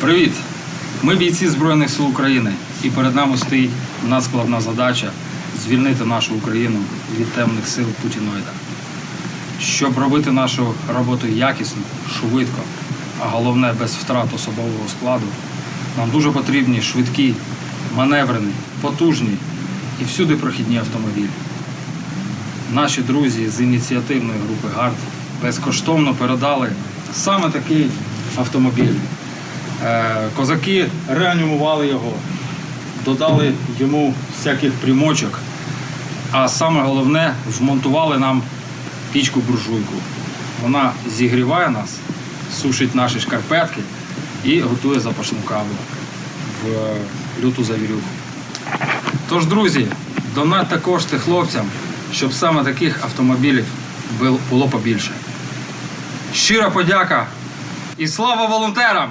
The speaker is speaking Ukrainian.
Привіт! Ми бійці Збройних сил України, і перед нами стоїть надскладна задача звільнити нашу Україну від темних сил Путіноїда. Щоб робити нашу роботу якісно, швидко, а головне без втрат особового складу, нам дуже потрібні швидкі, маневрені, потужні і всюди прохідні автомобілі. Наші друзі з ініціативної групи ГАРД безкоштовно передали саме такий автомобіль. Е, Козаки реанімували його, додали йому всяких примочок, а саме головне вмонтували нам пічку буржуйку. Вона зігріває нас, сушить наші шкарпетки і готує запашну каву в е, люту завірюху. Тож, друзі, донатьте кошти хлопцям, щоб саме таких автомобілів було побільше. Щира подяка і слава волонтерам!